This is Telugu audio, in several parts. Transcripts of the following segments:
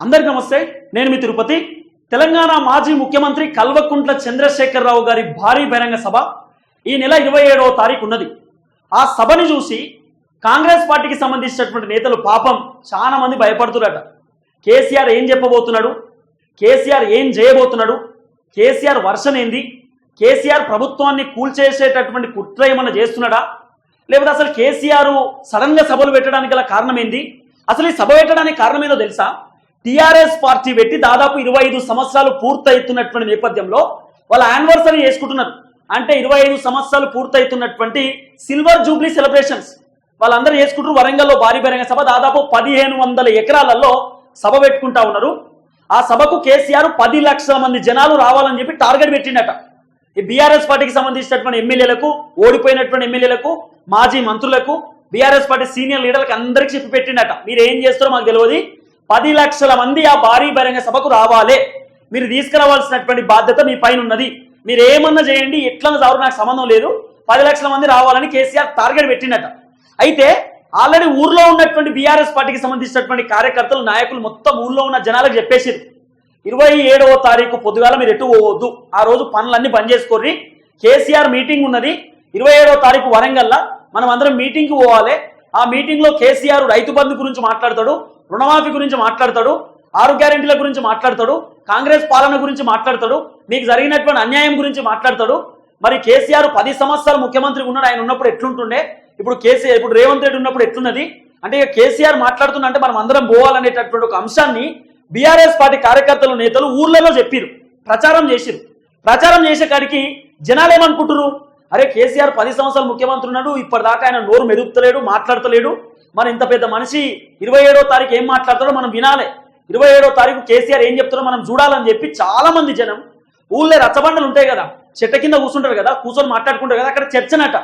అందరికీ నమస్తే నేను మీ తిరుపతి. తెలంగాణ మాజీ ముఖ్యమంత్రి కల్వకుంట్ల చంద్రశేఖరరావు గారి భారీ బహిరంగ సభ ఈ నెల ఇరవై ఏడవ తారీఖు ఉన్నది. ఆ సభని చూసి కాంగ్రెస్ పార్టీకి సంబంధించినటువంటి నేతలు పాపం చాలా మంది భయపడుతున్నారట. కేసీఆర్ ఏం చెప్పబోతున్నాడు? కేసీఆర్ ఏం చేయబోతున్నాడు? కేసీఆర్ వర్షన్ ఏంది? కేసీఆర్ ప్రభుత్వాన్ని కూల్చేసేటటువంటి కుట్ర ఏమన్నా చేస్తున్నాడా? లేకపోతే అసలు కేసీఆర్ సడన్గా సభలు పెట్టడానికి గల కారణం ఏంది? అసలు ఈ సభ పెట్టడానికి కారణం తెలుసా? టిఆర్ఎస్ పార్టీ పెట్టి దాదాపు ఇరవై ఐదు సంవత్సరాలు పూర్తవుతున్నటువంటి నేపథ్యంలో వాళ్ళ యానివర్సరీ చేసుకుంటున్నారు. అంటే ఇరవై ఐదు సంవత్సరాలు పూర్తవుతున్నటువంటి సిల్వర్ జూబ్లీ సెలబ్రేషన్స్ వాళ్ళందరూ చేసుకుంటారు. వరంగల్లో భారీ బహిరంగ సభ దాదాపు పదిహేను వందల ఎకరాలలో సభ పెట్టుకుంటా ఉన్నారు. ఆ సభకు కేసీఆర్ పది లక్షల మంది జనాలు రావాలని చెప్పి టార్గెట్ పెట్టిండట. ఈ బీఆర్ఎస్ పార్టీకి సంబంధించినటువంటి ఎమ్మెల్యేలకు ఓడిపోయినటువంటి ఎమ్మెల్యేలకు మాజీ మంత్రులకు బీఆర్ఎస్ పార్టీ సీనియర్ లీడర్లకు అందరికీ చెప్పి పెట్టిండట. మీరు ఏం చేస్తారో మాకు తెలియదు. పది లక్షల మంది ఆ భారీ బహిరంగ సభకు రావాలే. మీరు తీసుకురావాల్సినటువంటి బాధ్యత మీ పైన ఉన్నది మీరు ఏమన్నా చేయండి ఎట్లా చావు నాకు సంబంధం లేదు. పది లక్షల మంది రావాలని కేసీఆర్ టార్గెట్ పెట్టినట అయితే ఆల్రెడీ ఊర్లో ఉన్నటువంటి బీఆర్ఎస్ పార్టీకి సంబంధించినటువంటి కార్యకర్తలు నాయకులు మొత్తం ఊర్లో ఉన్న జనాలకు చెప్పేసారు ఇరవై ఏడవ తారీఖు పొద్దుగాల మీరు ఎటు పోవద్దు. ఆ రోజు పనులన్నీ బంద్ చేసుకోర్రి. కేసీఆర్ మీటింగ్ ఉన్నది. ఇరవై ఏడవ తారీఖు వరంగల్లా మనం అందరం మీటింగ్కి పోవాలి. ఆ మీటింగ్లో కేసీఆర్ రైతు బంధు గురించి మాట్లాడతాడు. రుణమాఫీ గురించి మాట్లాడతాడు ఆరు గ్యారెంటీల గురించి మాట్లాడతాడు కాంగ్రెస్ పాలన గురించి మాట్లాడతాడు మీకు జరిగినటువంటి అన్యాయం గురించి మాట్లాడతాడు. మరి కేసీఆర్ పది సంవత్సరాలు ముఖ్యమంత్రి ఉన్నాడు ఆయన ఉన్నప్పుడు ఎట్లుంటుండే? ఇప్పుడు కేసీఆర్ ఇప్పుడు రేవంత్ రెడ్డి ఉన్నప్పుడు ఎట్లున్నది? అంటే ఇక కేసీఆర్ మాట్లాడుతున్న అంటే మనం అందరం పోవాలనేటటువంటి ఒక అంశాన్ని బీఆర్ఎస్ పార్టీ కార్యకర్తలు నేతలు ఊర్లలో చెప్పారు ప్రచారం చేసిరు. ప్రచారం చేసే కాడికి జనాలు ఏమనుకుంటున్నారు అరే కేసీఆర్ పది సంవత్సరాలు ముఖ్యమంత్రి ఉన్నాడు ఇప్పటిదాకా ఆయన నోరు మెదుపుతలేడు మాట్లాడతలేడు మరి ఇంత పెద్ద మనిషి ఇరవై ఏడో తారీఖు ఏం మాట్లాడతాడో మనం వినాలి. ఇరవై ఏడో తారీఖు కేసీఆర్ ఏం చెప్తారో మనం చూడాలని చెప్పి చాలా మంది జనం ఊళ్ళో రచ్చబండలు ఉంటాయి కదా చెట్ట కింద కూర్చుంటారు కదా కూర్చొని మాట్లాడుకుంటారు కదా అక్కడ చర్చనట.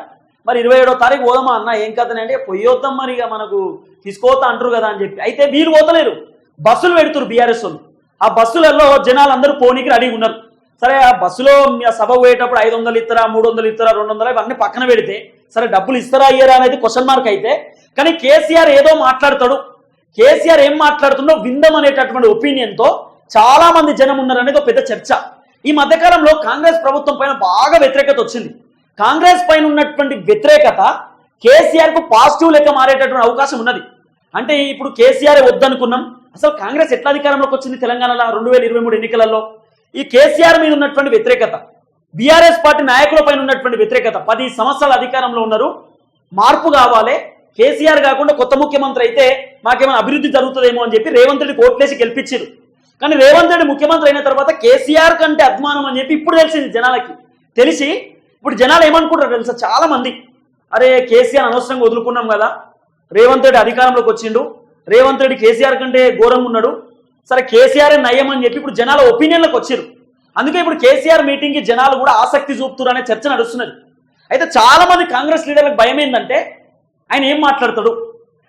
మరి ఇరవై ఏడో తారీఖు పోదామా అన్న ఏం కథనే అంటే పొయ్యొద్దాం మరి ఇక మనకు తీసుకోవద్దా అంటారు కదా అని చెప్పి. అయితే వీళ్ళు పోతలేరు. బస్సులు పెడుతున్నారు బీఆర్ఎస్ వాళ్ళు. ఆ బస్సులలో జనాలు అందరూ పోనీకి రెడీ ఉన్నారు. సరే ఆ బస్సులో సభ పోయేటప్పుడు ఐదు వందలు ఇస్తారా మూడు వందలు ఇస్తారా రెండు వందలు ఇవన్నీ పక్కన పెడితే సరే డబ్బులు ఇస్తారా అయ్యారా అనేది క్వశ్చన్ మార్క్ అయితే కానీ కేసీఆర్ ఏదో మాట్లాడతాడు. కేసీఆర్ ఏం మాట్లాడుతుందో విందం అనేటటువంటి ఒపీనియన్తో చాలా మంది జనం ఉన్నారనేది ఒక పెద్ద చర్చ. ఈ మధ్యకాలంలో కాంగ్రెస్ ప్రభుత్వం పైన బాగా వ్యతిరేకత వచ్చింది. కాంగ్రెస్ పైన ఉన్నటువంటి వ్యతిరేకత కేసీఆర్కు పాజిటివ్ లెక్క మారేటటువంటి అవకాశం ఉన్నది. అంటే ఇప్పుడు కేసీఆర్ వద్దనుకున్నాం. అసలు కాంగ్రెస్ ఎట్లా అధికారంలోకి వచ్చింది తెలంగాణలో రెండు వేల ఇరవై మూడు ఎన్నికలలో? ఈ కేసీఆర్ మీద ఉన్నటువంటి వ్యతిరేకత బీఆర్ఎస్ పార్టీ నాయకుల పైన ఉన్నటువంటి వ్యతిరేకత పది సంవత్సరాల అధికారంలో ఉన్నారు. మార్పు కావాలి కేసీఆర్ కాకుండా కొత్త ముఖ్యమంత్రి అయితే మాకేమైనా అభివృద్ధి జరుగుతుందేమో అని చెప్పి రేవంత్ రెడ్డి కోట్లేసి గెలిపించారు. కానీ రేవంత్ రెడ్డి ముఖ్యమంత్రి అయిన తర్వాత కేసీఆర్ కంటే అభిమానం అని చెప్పి ఇప్పుడు తెలిసింది జనాలకి. తెలిసి ఇప్పుడు జనాలు ఏమనుకుంటారు తెలుసా? చాలా మంది అరే కేసీఆర్ అనవసరంగా వదులుకున్నాం కదా. రేవంత్ రెడ్డి అధికారంలోకి వచ్చిండు. రేవంత్ రెడ్డి కేసీఆర్ కంటే ఘోరంగా ఉన్నాడు. సరే కేసీఆర్ నయం అని చెప్పి ఇప్పుడు జనాల ఒపీనియన్లకు వచ్చారు. అందుకే ఇప్పుడు కేసీఆర్ మీటింగ్కి జనాలు కూడా ఆసక్తి చూపుతున్నారు అనే చర్చ నడుస్తున్నది. అయితే చాలా మంది కాంగ్రెస్ లీడర్లకు భయం ఏంటంటే ఆయన ఏం మాట్లాడతాడు?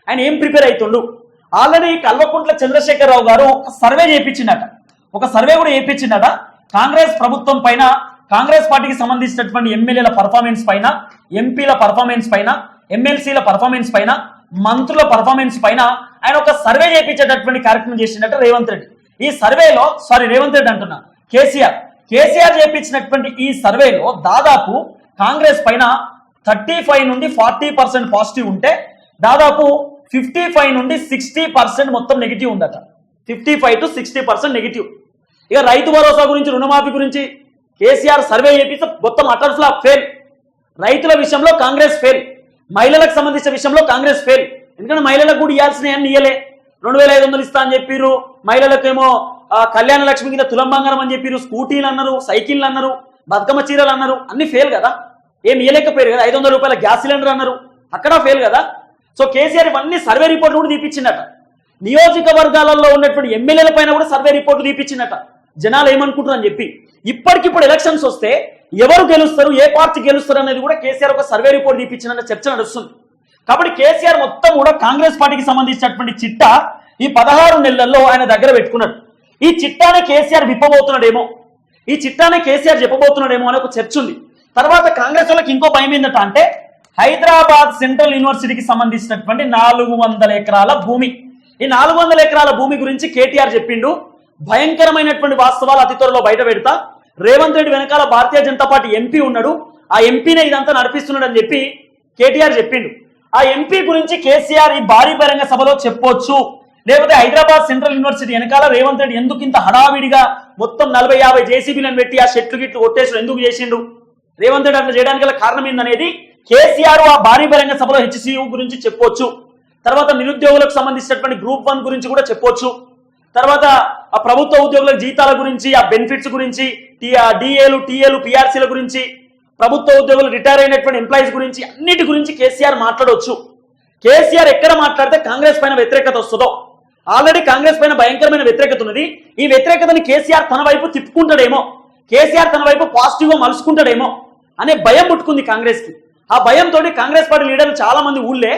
ఆయన ఏం ప్రిపేర్ అవుతుండు ఆల్రెడీ కల్వకుంట్ల చంద్రశేఖరరావు గారు ఒక సర్వే చేయించిందట. ఒక సర్వే కూడా చేయించిందట. కాంగ్రెస్ ప్రభుత్వం పైన కాంగ్రెస్ పార్టీకి సంబంధించినటువంటి ఎమ్మెల్యేల పర్ఫార్మెన్స్ పైన ఎంపీల పర్ఫార్మెన్స్ పైన ఎమ్మెల్సీల పర్ఫార్మెన్స్ పైన మంత్రుల పర్ఫార్మెన్స్ పైన ఆయన ఒక సర్వే చేయించేటటువంటి కార్యక్రమం చేసిందట రేవంత్ రెడ్డి. ఈ సర్వేలో సారీ రేవంత్ రెడ్డి అంటున్నా కేసీఆర్. కేసీఆర్ చేయించినటువంటి ఈ సర్వేలో దాదాపు కాంగ్రెస్ పైన థర్టీ ఫైవ్ నుండి ఫార్టీ పర్సెంట్ పాజిటివ్ ఉంటే దాదాపు ఫిఫ్టీ ఫైవ్ నుండి సిక్స్టీ పర్సెంట్ మొత్తం నెగిటివ్ ఉందట. Fifty five to sixty percent negative. ఇక రైతు భరోసా గురించి రుణమాఫీ గురించి కేసీఆర్ సర్వే చేపిస్తే మొత్తం అటర్ ఫ్లాప్ ఫెయిల్. రైతుల విషయంలో కాంగ్రెస్ ఫెయిల్. మహిళలకు సంబంధించిన విషయంలో కాంగ్రెస్ ఫెయిల్. ఎందుకంటే మహిళలకు కూడా ఇవ్వాల్సిన అన్ని ఇయ్యలే. రెండు వేల ఐదు వందలు ఇస్తా అని చెప్పిర్రు. మహిళలకేమో కళ్యాణ లక్ష్మి కింద తులం బంగారం అని చెప్పిర్రు. స్కూటీలు అన్నారు సైకిళ్ళు అన్నారు బతుకమ్మ చీరలు అన్నారు. అన్ని ఫెయిల్ కదా. ఏం ఇయ్యలేకపోయారు కదా ఐదు వందల రూపాయల గ్యాస్ సిలిండర్ అన్నారు. అక్కడ ఫెయిల్ కదా. సో కేసీఆర్ ఇవన్నీ సర్వే రిపోర్ట్లు కూడా తీపించిందట నియోజకవర్గాలలో ఉన్నటువంటి ఎమ్మెల్యేల పైన కూడా సర్వే రిపోర్ట్లు తీపించిందట జనాలు ఏమనుకుంటున్నారని చెప్పి. ఇప్పటికిప్పుడు ఎలక్షన్స్ వస్తే ఎవరు గెలుస్తారు ఏ పార్టీ గెలుస్తారు అనేది కూడా కేసీఆర్ ఒక సర్వే రిపోర్ట్ తీపించిందన్న చర్చ నడుస్తుంది. కాబట్టి కేసీఆర్ మొత్తం కూడా కాంగ్రెస్ పార్టీకి సంబంధించినటువంటి చిట్టా ఈ పదహారు నెలల్లో ఆయన దగ్గర పెట్టుకున్నాడు. ఈ చిట్టానే కేసీఆర్ విప్పబోతున్నాడేమో. ఈ చిట్టానే కేసీఆర్ చెప్పబోతున్నాడేమో అనే ఒక చర్చ ఉంది. తర్వాత కాంగ్రెస్ వాళ్ళకి ఇంకో భయం ఏంటంట అంటే హైదరాబాద్ సెంట్రల్ యూనివర్సిటీకి సంబంధించినటువంటి నాలుగు వందల ఎకరాల భూమి. ఈ నాలుగు వందల ఎకరాల భూమి గురించి కేటీఆర్ చెప్పిండు. భయంకరమైనటువంటి వాస్తవాలు అతి త్వరలో బయట పెడతా. రేవంత్ రెడ్డి వెనకాల భారతీయ జనతా పార్టీ ఎంపీ ఉన్నాడు. ఆ ఎంపీనే ఇదంతా నడిపిస్తున్నాడు అని చెప్పి కేటీఆర్ చెప్పిండు. ఆ ఎంపీ గురించి కేసీఆర్ ఈ భారీ బహిరంగ సభలో చెప్పొచ్చు. లేకపోతే హైదరాబాద్ సెంట్రల్ యూనివర్సిటీ వెనకాల రేవంత్ రెడ్డి ఎందుకు ఇంత హడావిడిగా మొత్తం నలభై యాభై జేసీబీలను పెట్టి ఆ షెట్లు గిట్లు కొట్టేసి ఎందుకు చేసిండు? రేవంత్ రెడ్డి అట్లా చేయడానికి గల కారణం ఏందనేది కేసీఆర్ ఆ భారీ బహిరంగ సభలో హెచ్సియు గురించి చెప్పొచ్చు. తర్వాత నిరుద్యోగులకు సంబంధించినటువంటి గ్రూప్ వన్ గురించి కూడా చెప్పొచ్చు. తర్వాత ఆ ప్రభుత్వ ఉద్యోగుల జీతాల గురించి ఆ బెనిఫిట్స్ గురించి డిఏలు టీఏలు పిఆర్సీల గురించి ప్రభుత్వ ఉద్యోగులు రిటైర్ అయినటువంటి ఎంప్లాయీస్ గురించి అన్నిటి గురించి కేసీఆర్ మాట్లాడవచ్చు కేసీఆర్ ఎక్కడ మాట్లాడితే కాంగ్రెస్ పైన వ్యతిరేకత వస్తుందో ఆల్రెడీ కాంగ్రెస్ పైన భయంకరమైన వ్యతిరేకత ఉన్నది. ఈ వ్యతిరేకతని కేసీఆర్ తన వైపు తిప్పుకుంటాడేమో కేసీఆర్ తన వైపు పాజిటివ్గా మలుసుకుంటాడేమో అనే భయం పుట్టుకుంది కాంగ్రెస్కి. ఆ భయంతో కాంగ్రెస్ పార్టీ లీడర్లు చాలా మంది ఊళ్ళే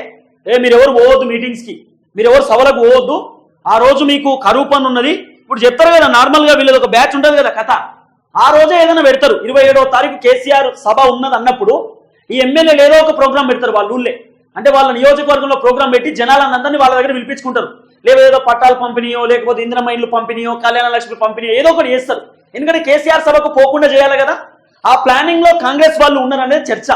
ఏ మీరెవరు పోవద్దు మీటింగ్స్కి మీరెవరు సభలకు పోవద్దు ఆ రోజు మీకు కరువు పని ఉన్నది. ఇప్పుడు చెప్తారు కదా నార్మల్గా వీళ్ళది ఒక బ్యాచ్ ఉంటుంది కదా కథ. ఆ రోజే ఏదైనా పెడతారు. ఇరవై ఏడవ తారీఖు కేసీఆర్ సభ ఉన్నది అన్నప్పుడు ఈ ఎమ్మెల్యేలు ఏదో ఒక ప్రోగ్రామ్ పెడతారు వాళ్ళ ఊళ్ళే. అంటే వాళ్ళ నియోజకవర్గంలో ప్రోగ్రామ్ పెట్టి జనాలందరినీ వాళ్ళ దగ్గర పిలిపించుకుంటారు. లేదా ఏదో పట్టాలు పంపిణీయో లేకపోతే ఇంద్రమైన్లు పంపిణీయో కళ్యాణ లక్ష్మి పంపిణీయో ఏదో ఒకటి చేస్తారు. ఎందుకంటే కేసీఆర్ సభకు పోకుండా చేయాలి కదా. ఆ ప్లానింగ్లో కాంగ్రెస్ వాళ్ళు ఉన్నారనేది చర్చ.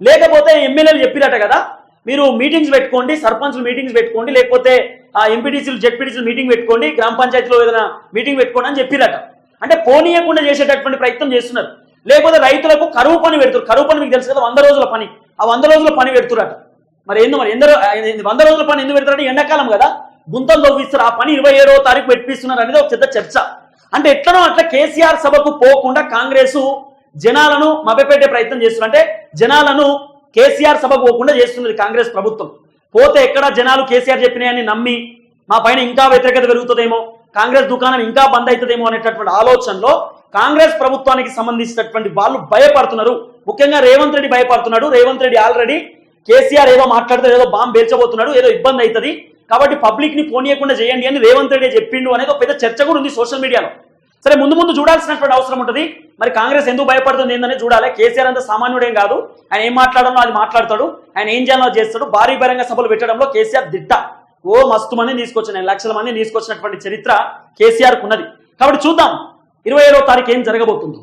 లేకపోతే ఎమ్మెల్యేలు చెప్పిరట కదా మీరు మీటింగ్స్ పెట్టుకోండి సర్పంచ్లు మీటింగ్స్ పెట్టుకోండి లేకపోతే ఆ ఎంపీటీసీలు జెడ్పీటీసీలు మీటింగ్ పెట్టుకోండి గ్రామ పంచాయతీలో ఏదైనా మీటింగ్ పెట్టుకోండి అని చెప్పిరట. అంటే పోనీయకుండా చేసేటటువంటి ప్రయత్నం చేస్తున్నారు. లేకపోతే రైతులకు కరువు పని పెడుతున్నారు కరువు పని మీకు తెలుసు కదా వంద రోజుల పని. ఆ వంద రోజుల పని పెడుతురట. మరి ఎందు మరి ఎందరో వంద రోజుల పని ఎందుకు పెడతారంటే ఎండాకాలం కదా. గుంతలు తవ్విస్తారు. ఆ పని ఇరవై ఏడో తారీఖు పెట్టిస్తున్నారు అనేది ఒక పెద్ద చర్చ. అంటే ఎట్లనో అట్లా కేసీఆర్ సభకు పోకుండా కాంగ్రెస్ జనాలను మభ్యపెట్టే ప్రయత్నం చేస్తున్నారు. అంటే జనాలను కేసీఆర్ సభకు పోకుండా చేస్తున్నది కాంగ్రెస్ ప్రభుత్వం. పోతే ఎక్కడ జనాలు కేసీఆర్ చెప్పినాయని నమ్మి మా పైన ఇంకా వ్యతిరేకత పెరుగుతుందేమో కాంగ్రెస్ దుకాణం ఇంకా బంద్ అవుతుందేమో అనేటటువంటి ఆలోచనలో కాంగ్రెస్ ప్రభుత్వానికి సంబంధించినటువంటి వాళ్ళు భయపడుతున్నారు. ముఖ్యంగా రేవంత్ రెడ్డి భయపడుతున్నాడు. రేవంత్ రెడ్డి ఆల్రెడీ కేసీఆర్ ఏదో మాట్లాడితే ఏదో బాంబు పేల్చబోతున్నాడు ఏదో ఇబ్బంది అవుతుంది. కాబట్టి పబ్లిక్ని పోనీయకుండా చేయండి అని రేవంత్ రెడ్డి చెప్పిండు అనేది ఒక పెద్ద చర్చ కూడా ఉంది సోషల్ మీడియాలో. సరే ముందు ముందు చూడాల్సినటువంటి అవసరం ఉంటుంది. మరి కాంగ్రెస్ ఎందుకు భయపడుతుంది ఏందని చూడాలి. కేసీఆర్ అంత సామాన్యుడేం కాదు. ఆయన ఏం మాట్లాడాలో అది మాట్లాడతాడు. ఆయన ఏం చేయాలో చేస్తాడు. భారీ బహిరంగ సభలు పెట్టడంలో కేసీఆర్ దిట్ట. ఓ మస్తు మంది తీసుకొచ్చిన లక్షల మంది తీసుకొచ్చినటువంటి చరిత్ర కేసీఆర్ ఉన్నది కాబట్టి చూద్దాం. ఇరవై ఏడో తారీఖు ఏం జరగబోతుందో.